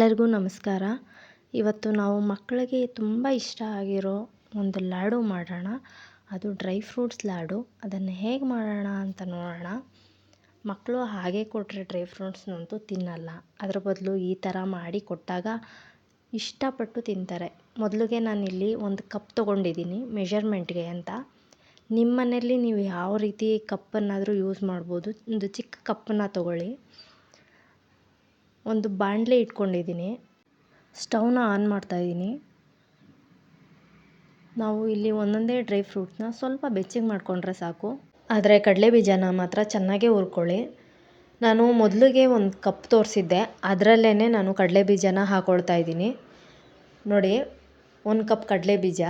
ಎಲ್ಲರಿಗೂ ನಮಸ್ಕಾರ. ಇವತ್ತು ನಾವು ಮಕ್ಕಳಿಗೆ ತುಂಬ ಇಷ್ಟ ಆಗಿರೋ ಒಂದು ಲಾಡು ಮಾಡೋಣ. ಅದು ಡ್ರೈ ಫ್ರೂಟ್ಸ್ ಲಾಡು. ಅದನ್ನು ಹೇಗೆ ಮಾಡೋಣ ಅಂತ ನೋಡೋಣ. ಮಕ್ಕಳು ಹಾಗೆ ಕೊಟ್ಟರೆ ಡ್ರೈ ಫ್ರೂಟ್ಸ್ನಂತೂ ತಿನ್ನಲ್ಲ. ಅದ್ರ ಬದಲು ಈ ಥರ ಮಾಡಿ ಕೊಟ್ಟಾಗ ಇಷ್ಟಪಟ್ಟು ತಿಂತಾರೆ. ಮೊದಲಿಗೆ ನಾನಿಲ್ಲಿ ಒಂದು ಕಪ್ ತೊಗೊಂಡಿದ್ದೀನಿ, ಮೆಷರ್ಮೆಂಟ್ಗೆ ಅಂತ. ನಿಮ್ಮ ಮನೆಯಲ್ಲಿ ನೀವು ಯಾವ ರೀತಿ ಕಪ್ಪನ್ನಾದರೂ ಯೂಸ್ ಮಾಡ್ಬೋದು. ಒಂದು ಚಿಕ್ಕ ಕಪ್ಪನ್ನು ತೊಗೊಳ್ಳಿ. ಒಂದು ಬಾಣಲೆ ಇಟ್ಕೊಂಡಿದ್ದೀನಿ. ಸ್ಟವ್ನ ಆನ್ ಮಾಡ್ತಾಯಿದ್ದೀನಿ ನಾವು ಇಲ್ಲಿ ಒಂದೊಂದೇ ಡ್ರೈ ಫ್ರೂಟ್ಸ್ನ ಸ್ವಲ್ಪ ಬೆಚ್ಚಗೆ ಮಾಡಿಕೊಂಡ್ರೆ ಸಾಕು. ಆದರೆ ಕಡಲೆ ಬೀಜನ ಮಾತ್ರ ಚೆನ್ನಾಗೇ ಹುರ್ಕೊಳ್ಳಿ. ನಾನು ಮೊದಲಿಗೆ ಒಂದು ಕಪ್ ತೋರಿಸಿದ್ದೆ. ಅದರಲ್ಲೇ ನಾನು ಕಡಲೆ ಬೀಜನ ಹಾಕೊಳ್ತಾ ಇದ್ದೀನಿ. ನೋಡಿ, ಒಂದು ಕಪ್ ಕಡಲೆ ಬೀಜ.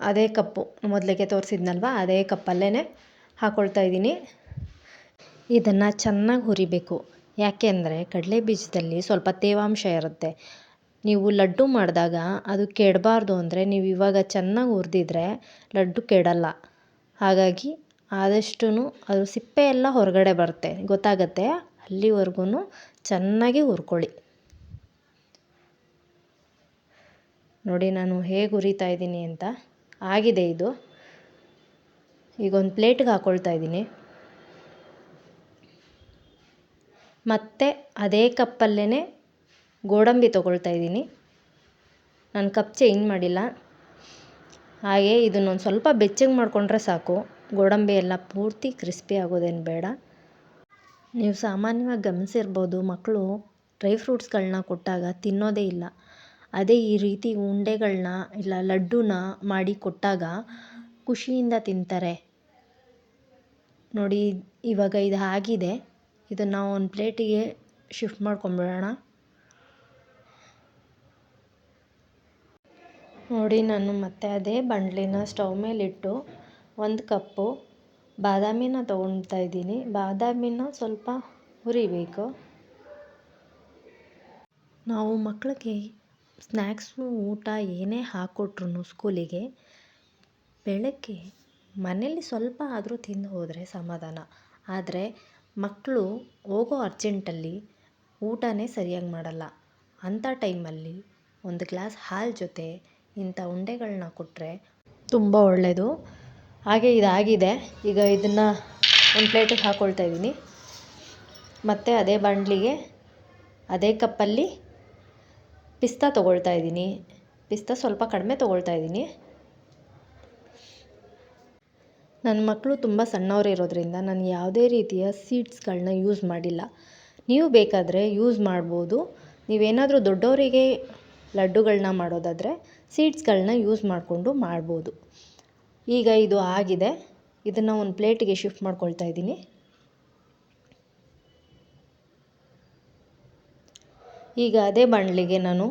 ಅದೇ ಕಪ್ಪು. ಮೊದಲಿಗೆ ತೋರಿಸಿದ್ನಲ್ವ? ಅದೇ ಕಪ್ಪಲ್ಲೇ ಹಾಕ್ಕೊಳ್ತಾ ಇದ್ದೀನಿ. ಇದನ್ನು ಚೆನ್ನಾಗಿ ಹುರಿಬೇಕು. ಯಾಕೆಂದರೆ ಕಡಲೆ ಬೀಜದಲ್ಲಿ ಸ್ವಲ್ಪ ತೇವಾಂಶ ಇರುತ್ತೆ. ನೀವು ಲಡ್ಡು ಮಾಡಿದಾಗ ಅದು ಕೆಡಬಾರ್ದು ಅಂದರೆ ನೀವು ಇವಾಗ ಚೆನ್ನಾಗಿ ಹುರಿದಿದ್ರೆ ಲಡ್ಡು ಕೆಡಲ್ಲ. ಹಾಗಾಗಿ ಆದಷ್ಟು ಅದು ಸಿಪ್ಪೆ ಎಲ್ಲ ಹೊರಗಡೆ ಬರುತ್ತೆ. ಗೊತ್ತಾಗುತ್ತೆ? ಅಲ್ಲಿವರೆಗೂ ಚೆನ್ನಾಗಿ ಹುರ್ಕೊಳ್ಳಿ. ನೋಡಿ ನಾನು ಹೇಗೆ ಹುರಿತಾ ಇದ್ದೀನಿ ಅಂತ. ಆಗಿದೆ ಇದು. ಈಗ ಒಂದು ಪ್ಲೇಟ್ಗೆ ಹಾಕ್ಕೊಳ್ತಾ ಇದ್ದೀನಿ. ಮತ್ತು ಅದೇ ಕಪ್ಪಲ್ಲೇ ಗೋಡಂಬಿ ತೊಗೊಳ್ತಾ ಇದ್ದೀನಿ. ನಾನು ಕಪ್ ಚೇಂಜ್ ಮಾಡಿಲ್ಲ. ಹಾಗೆ ಇದನ್ನೊಂದು ಸ್ವಲ್ಪ ಬೆಚ್ಚಗೆ ಮಾಡಿಕೊಂಡ್ರೆ ಸಾಕು. ಗೋಡಂಬಿ ಎಲ್ಲ ಪೂರ್ತಿ ಕ್ರಿಸ್ಪಿ ಆಗೋದೇನು ಬೇಡ. ನೀವು ಸಾಮಾನ್ಯವಾಗಿ ಗಮನಿಸಿರ್ಬೋದು ಮಕ್ಕಳು ಡ್ರೈ ಫ್ರೂಟ್ಸ್ಗಳನ್ನ ಕೊಟ್ಟಾಗ ತಿನ್ನೋದೇ ಇಲ್ಲ. ಅದೇ ಈ ರೀತಿ ಉಂಡೆಗಳನ್ನ ಇಲ್ಲ ಲಡ್ಡುನ ಮಾಡಿ ಕೊಟ್ಟಾಗ ಖುಷಿಯಿಂದ ತಿಂತಾರೆ. ನೋಡಿ, ಇವಾಗ ಇದು ಆಗಿದೆ. ಇದನ್ನು ಒಂದು ಪ್ಲೇಟಿಗೆ ಶಿಫ್ಟ್ ಮಾಡ್ಕೊಂಬಿಡೋಣ. ನೋಡಿ, ನಾನು ಮತ್ತೆ ಅದೇ ಬಂಡ್ಲಿನ ಸ್ಟವ್ ಮೇಲಿಟ್ಟು ಒಂದು ಕಪ್ಪು ಬಾದಾಮಿನ ತೊಗೊಳ್ತಾ ಇದ್ದೀನಿ. ಬಾದಾಮಿನ ಸ್ವಲ್ಪ ಹುರಿಬೇಕು. ನಾವು ಮಕ್ಕಳಿಗೆ ಸ್ನ್ಯಾಕ್ಸು ಊಟ ಏನೇ ಹಾಕ್ಕೊಟ್ರು ಸ್ಕೂಲಿಗೆ, ಬೆಳಗ್ಗೆ ಮನೇಲಿ ಸ್ವಲ್ಪ ಆದರೂ ತಿಂದು ಹೋದರೆ ಸಮಾಧಾನ. ಆದರೆ ಮಕ್ಕಳು ಹೋಗೋ ಅರ್ಜೆಂಟಲ್ಲಿ ಊಟನೇ ಸರಿಯಾಗಿ ಮಾಡಲ್ಲ. ಅಂಥ ಟೈಮಲ್ಲಿ ಒಂದು ಗ್ಲಾಸ್ ಹಾಲು ಜೊತೆ ಇಂಥ ಉಂಡೆಗಳನ್ನ ಕೊಟ್ಟರೆ ತುಂಬ ಒಳ್ಳೆಯದು ಹಾಗೆ ಇದಾಗಿದೆ. ಈಗ ಇದನ್ನು ಒಂದು ಪ್ಲೇಟಿಗೆ ಹಾಕ್ಕೊಳ್ತಾ ಇದ್ದೀನಿ. ಮತ್ತು ಅದೇ ಬಾಂಡ್ಲಿಗೆ ಅದೇ ಕಪ್ಪಲ್ಲಿ ಪಿಸ್ತಾ ತೊಗೊಳ್ತಾ ಇದ್ದೀನಿ. ಪಿಸ್ತಾ ಸ್ವಲ್ಪ ಕಡಿಮೆ ತೊಗೊಳ್ತಾ ಇದ್ದೀನಿ. ನನ್ನ ಮಕ್ಕಳು ತುಂಬ ಸಣ್ಣವ್ರು ಇರೋದ್ರಿಂದ ನಾನು ಯಾವುದೇ ರೀತಿಯ ಸೀಡ್ಸ್ಗಳನ್ನ ಯೂಸ್ ಮಾಡಿಲ್ಲ. ನೀವು ಬೇಕಾದರೆ ಯೂಸ್ ಮಾಡ್ಬೋದು. ನೀವೇನಾದರೂ ದೊಡ್ಡವರಿಗೆ ಲಡ್ಡುಗಳನ್ನ ಮಾಡೋದಾದರೆ ಸೀಡ್ಸ್ಗಳನ್ನ ಯೂಸ್ ಮಾಡಿಕೊಂಡು ಮಾಡ್ಬೋದು. ಈಗ ಇದು ಆಗಿದೆ. ಇದನ್ನು ಒಂದು ಪ್ಲೇಟಿಗೆ ಶಿಫ್ಟ್ ಮಾಡ್ಕೊಳ್ತಾ ಇದ್ದೀನಿ. ಈಗ ಅದೇ ಬಾಣಲಿಗೆ ನಾನು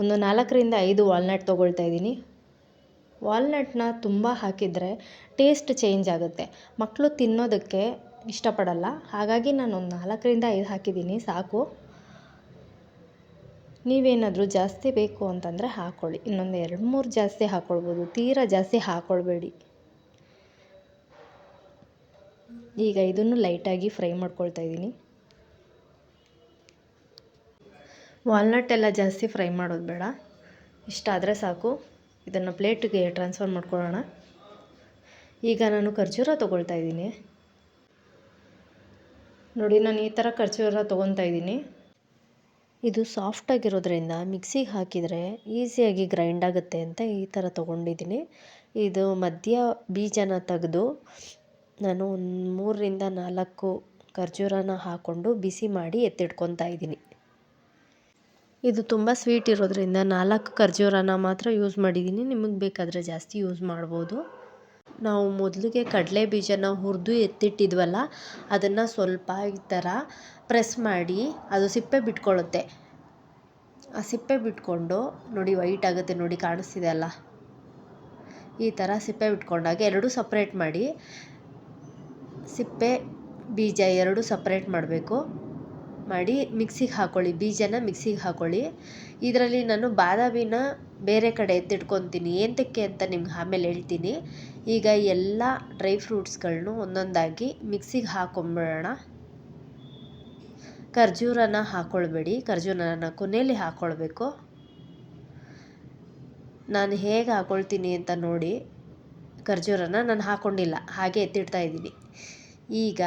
ಒಂದು ನಾಲ್ಕರಿಂದ ಐದು ವಾಲ್ನಟ್ ತೊಗೊಳ್ತಾ ಇದ್ದೀನಿ. ವಾಲ್ನಟ್ನ ತುಂಬ ಹಾಕಿದರೆ ಟೇಸ್ಟ್ ಚೇಂಜ್ ಆಗುತ್ತೆ. ಮಕ್ಕಳು ತಿನ್ನೋದಕ್ಕೆ ಇಷ್ಟಪಡಲ್ಲ. ಹಾಗಾಗಿ ನಾನು ಒಂದು ನಾಲ್ಕರಿಂದ ಐದು ಹಾಕಿದ್ದೀನಿ. ಸಾಕು. ನೀವೇನಾದರೂ ಜಾಸ್ತಿ ಬೇಕು ಅಂತಂದರೆ ಹಾಕ್ಕೊಳ್ಳಿ ಇನ್ನೊಂದು ಎರಡು ಮೂರು ಜಾಸ್ತಿ ಹಾಕ್ಕೊಳ್ಬೋದು ತೀರಾ ಜಾಸ್ತಿ ಹಾಕ್ಕೊಳ್ಬೇಡಿ ಈಗ ಇದನ್ನು ಲೈಟಾಗಿ ಫ್ರೈ ಮಾಡ್ಕೊಳ್ತಾ ಇದ್ದೀನಿ. ವಾಲ್ನಟ್ ಎಲ್ಲ ಜಾಸ್ತಿ ಫ್ರೈ ಮಾಡೋದು ಬೇಡ. ಇಷ್ಟ ಆದರೆ ಸಾಕು. ಇದನ್ನು ಪ್ಲೇಟಿಗೆ ಟ್ರಾನ್ಸ್ಫರ್ ಮಾಡ್ಕೊಳ್ಳೋಣ. ಈಗ ನಾನು ಖರ್ಜೂರ ತೊಗೊಳ್ತಾ ಇದ್ದೀನಿ. ನೋಡಿ, ನಾನು ಈ ಥರ ಖರ್ಜೂರ ತೊಗೊತಾ ಇದ್ದೀನಿ. ಇದು ಸಾಫ್ಟಾಗಿರೋದ್ರಿಂದ ಮಿಕ್ಸಿಗೆ ಹಾಕಿದರೆ ಈಸಿಯಾಗಿ ಗ್ರೈಂಡ್ ಆಗುತ್ತೆ ಅಂತ ಈ ಥರ ತೊಗೊಂಡಿದ್ದೀನಿ. ಇದು ಮಧ್ಯ ಬೀಜನ ತೆಗೆದು ನಾನು ಒಂದು ಮೂರರಿಂದ ನಾಲ್ಕು ಖರ್ಜೂರನ ಹಾಕ್ಕೊಂಡು ಬಿಸಿ ಮಾಡಿ ಎತ್ತಿಟ್ಕೊತಾ ಇದ್ದೀನಿ. ಇದು ತುಂಬ ಸ್ವೀಟ್ ಇರೋದ್ರಿಂದ ನಾಲ್ಕು ಖರ್ಜೂರನ ಮಾತ್ರ ಯೂಸ್ ಮಾಡಿದ್ದೀನಿ. ನಿಮಗೆ ಬೇಕಾದರೆ ಜಾಸ್ತಿ ಯೂಸ್ ಮಾಡ್ಬೋದು. ನಾವು ಮೊದಲಿಗೆ ಕಡಲೆ ಬೀಜನ ಹುರಿದು ಎತ್ತಿಟ್ಟಿದ್ವಲ್ಲ, ಅದನ್ನು ಸ್ವಲ್ಪ ಈ ಥರ ಪ್ರೆಸ್ ಮಾಡಿ ಅದು ಸಿಪ್ಪೆ ಬಿಟ್ಕೊಳ್ಳುತ್ತೆ. ಆ ಸಿಪ್ಪೆ ಬಿಟ್ಕೊಂಡು ನೋಡಿ ವೈಟ್ ಆಗುತ್ತೆ ನೋಡಿ ಕಾಣಿಸ್ತಿದೆ ಅಲ್ಲ? ಈ ಥರ ಸಿಪ್ಪೆ ಬಿಟ್ಕೊಂಡಾಗ ಎರಡೂ ಸಪ್ರೇಟ್ ಮಾಡಿ, ಸಿಪ್ಪೆ ಬೀಜ ಎರಡು ಸಪ್ರೇಟ್ ಮಾಡಬೇಕು. ಮಾಡಿ ಮಿಕ್ಸಿಗೆ ಹಾಕ್ಕೊಳ್ಳಿ ಬೀಜನ ಮಿಕ್ಸಿಗೆ ಹಾಕ್ಕೊಳ್ಳಿ ಇದರಲ್ಲಿ ನಾನು ಬಾದಾಮಿನ ಬೇರೆ ಕಡೆ ಎತ್ತಿಟ್ಕೊತೀನಿ, ಏಂತಕ್ಕೆ ಅಂತ ನಿಮ್ಗೆ ಆಮೇಲೆ ಹೇಳ್ತೀನಿ. ಈಗ ಎಲ್ಲ ಡ್ರೈ ಫ್ರೂಟ್ಸ್ಗಳನ್ನು ಒಂದೊಂದಾಗಿ ಮಿಕ್ಸಿಗೆ ಹಾಕೊಂಬಿಡೋಣ. ಖರ್ಜೂರನ ಹಾಕ್ಕೊಳ್ಬೇಡಿ ಖರ್ಜೂರನ ಕೊನೆಯಲ್ಲಿ ಹಾಕ್ಕೊಳ್ಬೇಕು ನಾನು ಹೇಗೆ ಹಾಕ್ಕೊಳ್ತೀನಿ ಅಂತ ನೋಡಿ, ಖರ್ಜೂರನ ನಾನು ಹಾಕ್ಕೊಂಡಿಲ್ಲ ಹಾಗೆ ಎತ್ತಿಡ್ತಾ ಇದ್ದೀನಿ. ಈಗ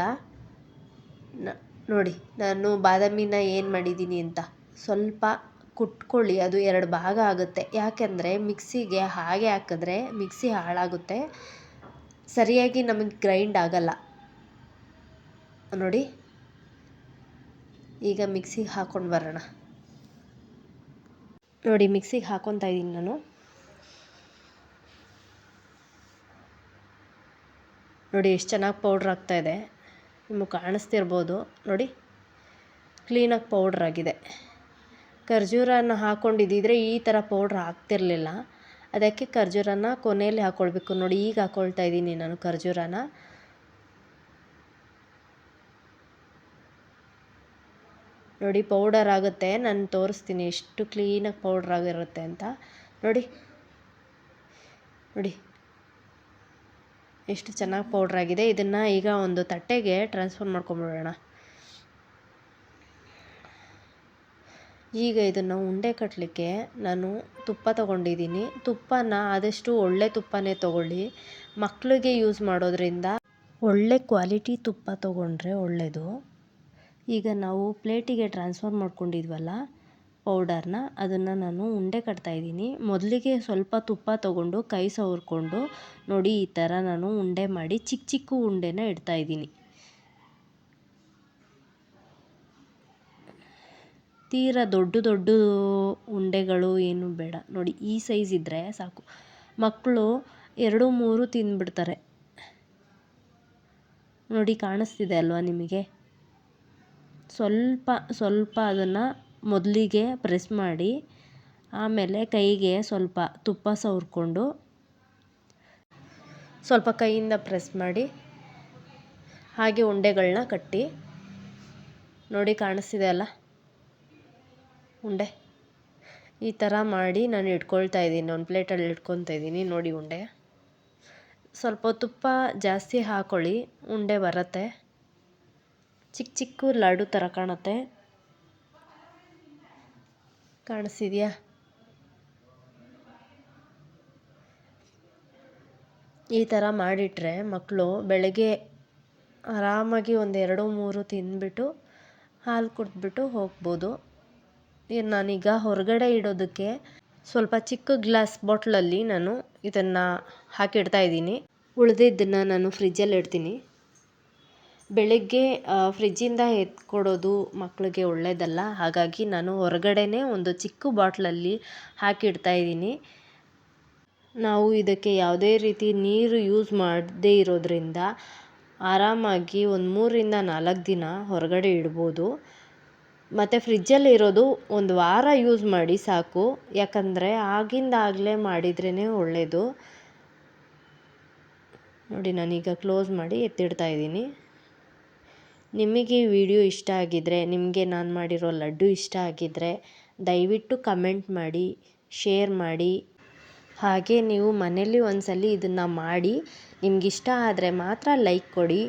ನೋಡಿ, ನಾನು ಬಾದಾಮಿನ ಏನು ಮಾಡಿದ್ದೀನಿ ಅಂತ. ಸ್ವಲ್ಪ ಕುಟ್ಕೊಳ್ಳಿ, ಅದು ಎರಡು ಭಾಗ ಆಗುತ್ತೆ. ಯಾಕೆಂದರೆ ಮಿಕ್ಸಿಗೆ ಹಾಗೆ ಹಾಕಿದ್ರೆ ಮಿಕ್ಸಿ ಹಾಳಾಗುತ್ತೆ. ಸರಿಯಾಗಿ ನಮಗೆ ಗ್ರೈಂಡ್ ಆಗಲ್ಲ. ನೋಡಿ, ಈಗ ಮಿಕ್ಸಿಗೆ ಹಾಕ್ಕೊಂಡು ಬರೋಣ. ನೋಡಿ, ಮಿಕ್ಸಿಗೆ ಹಾಕ್ಕೊತಾ ಇದ್ದೀನಿ ನಾನು. ನೋಡಿ, ಎಷ್ಟು ಚೆನ್ನಾಗಿ ಪೌಡ್ರ್ ಆಗ್ತಾಯಿದೆ ನಿಮಗೆ ಕಾಣಿಸ್ತಿರ್ಬೋದು. ನೋಡಿ ಕ್ಲೀನಾಗಿ ಪೌಡ್ರ್ ಆಗಿದೆ. ಖರ್ಜೂರನ ಹಾಕ್ಕೊಂಡಿದ್ದಿದ್ರೆ ಈ ಥರ ಪೌಡ್ರ್ ಆಗ್ತಿರಲಿಲ್ಲ. ಅದಕ್ಕೆ ಖರ್ಜೂರನ ಕೊನೆಯಲ್ಲಿ ಹಾಕ್ಕೊಳ್ಬೇಕು ನೋಡಿ, ಈಗ ಹಾಕ್ಕೊಳ್ತಾ ಇದ್ದೀನಿ ನಾನು ಖರ್ಜೂರನ. ನೋಡಿ ಪೌಡರ್ ಆಗುತ್ತೆ. ನಾನು ತೋರಿಸ್ತೀನಿ ಎಷ್ಟು ಕ್ಲೀನಾಗಿ ಪೌಡ್ರ್ ಆಗಿರುತ್ತೆ ಅಂತ. ನೋಡಿ ನೋಡಿ. ಎಷ್ಟು ಚೆನ್ನಾಗಿ ಪೌಡ್ರ್ ಆಗಿದೆ. ಇದನ್ನು ಈಗ ಒಂದು ತಟ್ಟೆಗೆ ಟ್ರಾನ್ಸ್ಫರ್ ಮಾಡ್ಕೊಂಬಿಡೋಣ. ಈಗ ಇದನ್ನು ಉಂಡೆ ಕಟ್ಟಲಿಕ್ಕೆ ನಾನು ತುಪ್ಪ ತಗೊಂಡಿದ್ದೀನಿ. ತುಪ್ಪನ ಆದಷ್ಟು ಒಳ್ಳೆ ತುಪ್ಪನೇ ತೊಗೊಳ್ಳಿ. ಮಕ್ಕಳಿಗೆ ಯೂಸ್ ಮಾಡೋದ್ರಿಂದ ಒಳ್ಳೆ ಕ್ವಾಲಿಟಿ ತುಪ್ಪ ತೊಗೊಂಡ್ರೆ ಒಳ್ಳೆಯದು ಈಗ ನಾವು ಪ್ಲೇಟಿಗೆ ಟ್ರಾನ್ಸ್ಫರ್ ಮಾಡ್ಕೊಂಡಿದ್ವಲ್ಲ ಪೌಡರ್ನ ಅದನ್ನು ನಾನು ಉಂಡೆ ಕಟ್ತಾಯಿದ್ದೀನಿ ಮೊದಲಿಗೆ ಸ್ವಲ್ಪ ತುಪ್ಪ ತೊಗೊಂಡು, ಕೈ ಸವರ್ಕೊಂಡು, ನೋಡಿ ಈ ಥರ ನಾನು ಉಂಡೆ ಮಾಡಿ ಚಿಕ್ಕ ಚಿಕ್ಕ ಉಂಡೆನ ಇಡ್ತಾಯಿದ್ದೀನಿ ತೀರ ದೊಡ್ಡ ದೊಡ್ಡ ಉಂಡೆಗಳು ಏನು ಬೇಡ. ನೋಡಿ ಈ ಸೈಜ್ ಇದ್ದರೆ ಸಾಕು. ಮಕ್ಕಳು ಎರಡು ಮೂರು ತಿಂದ್ಬಿಡ್ತಾರೆ. ನೋಡಿ ಕಾಣಿಸ್ತಿದೆ ಅಲ್ವಾ ನಿಮಗೆ? ಸ್ವಲ್ಪ ಸ್ವಲ್ಪ ಅದನ್ನು ಮೊದಲಿಗೆ ಪ್ರೆಸ್ ಮಾಡಿ, ಆಮೇಲೆ ಕೈಗೆ ಸ್ವಲ್ಪ ತುಪ್ಪ ಸವರಿಕೊಂಡು ಸ್ವಲ್ಪ ಕೈಯಿಂದ ಪ್ರೆಸ್ ಮಾಡಿ, ಹಾಗೆ ಉಂಡೆಗಳನ್ನ ಕಟ್ಟಿ, ನೋಡಿ ಕಾಣಿಸ್ತಿದೆ ಅಲ್ಲ? ಉಂಡೆ. ಈ ಥರ ಮಾಡಿ ನಾನು ಇಟ್ಕೊಳ್ತಾ ಇದ್ದೀನಿ, ಒಂದು ಪ್ಲೇಟಲ್ಲಿ ಇಟ್ಕೊತಾ ಇದ್ದೀನಿ, ನೋಡಿ ಉಂಡೆ. ಸ್ವಲ್ಪ ತುಪ್ಪ ಜಾಸ್ತಿ ಹಾಕೊಳ್ಳಿ, ಉಂಡೆ ಬರುತ್ತೆ. ಚಿಕ್ಕ ಚಿಕ್ಕ ಲಾಡು ಥರ ಕಾಣುತ್ತೆ. ಕಾಣಿಸ್ತಿದೆಯಾ? ಈ ಥರ ಮಾಡಿಟ್ರೆ ಮಕ್ಕಳು ಬೆಳಗ್ಗೆ ಆರಾಮಾಗಿ ಒಂದು ಎರಡು ಮೂರು ತಿಂದ್ಬಿಟ್ಟು ಹಾಲು ಕುಡಿದ್ಬಿಟ್ಟು ಹೋಗ್ಬೋದು. ನಾನೀಗ ಹೊರಗಡೆ ಇಡೋದಕ್ಕೆ ಸ್ವಲ್ಪ ಚಿಕ್ಕ ಗ್ಲಾಸ್ ಬಾಟ್ಲಲ್ಲಿ ನಾನು ಇದನ್ನು ಹಾಕಿಡ್ತಾ ಇದ್ದೀನಿ. ಉಳಿದಿದ್ದನ್ನು ನಾನು ಫ್ರಿಜ್ಜಲ್ಲಿ ಇಡ್ತೀನಿ. ಬೆಳಗ್ಗೆ ಫ್ರಿಜ್ಜಿಂದ ಎತ್ಕೊಡೋದು ಮಕ್ಕಳಿಗೆ ಒಳ್ಳೆಯದಲ್ಲ ಹಾಗಾಗಿ ನಾನು ಹೊರಗಡೆನೇ ಒಂದು ಚಿಕ್ಕ ಬಾಟ್ಲಲ್ಲಿ ಹಾಕಿಡ್ತಾ ಇದ್ದೀನಿ. ನಾವು ಇದಕ್ಕೆ ಯಾವುದೇ ರೀತಿ ನೀರು ಯೂಸ್ ಮಾಡದೇ ಇರೋದರಿಂದ ಆರಾಮಾಗಿ ಒಂದು ಮೂರರಿಂದ ನಾಲ್ಕು ದಿನ ಹೊರಗಡೆ ಇಡ್ಬೋದು. ಮತ್ತು ಫ್ರಿಜ್ಜಲ್ಲಿ ಇರೋದು ಒಂದು ವಾರ ಯೂಸ್ ಮಾಡಿ ಸಾಕು. ಯಾಕಂದರೆ ಆಗಿಂದಾಗಲೇ ಮಾಡಿದ್ರೇ ಒಳ್ಳೆಯದು ನೋಡಿ, ನಾನೀಗ ಕ್ಲೋಸ್ ಮಾಡಿ ಎತ್ತಿಡ್ತಾ ಇದ್ದೀನಿ. ನಿಮಗೆ ಈ ವಿಡಿಯೋ ಇಷ್ಟ ಆಗಿದ್ದರೆ ನಿಮಗೆ ನಾನು ಮಾಡಿರೋ ಲಡ್ಡು ಇಷ್ಟ ಆಗಿದ್ದರೆ ದಯವಿಟ್ಟು ಕಮೆಂಟ್ ಮಾಡಿ, ಶೇರ್ ಮಾಡಿ. ಹಾಗೆ ನೀವು ಮನೇಲಿ ಒಂದ್ಸಲ ಇದನ್ನು ಮಾಡಿ, ನಿಮಗಿಷ್ಟ ಆದರೆ ಮಾತ್ರ ಲೈಕ್ ಕೊಡಿ.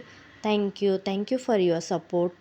Thank you. Thank you for your support.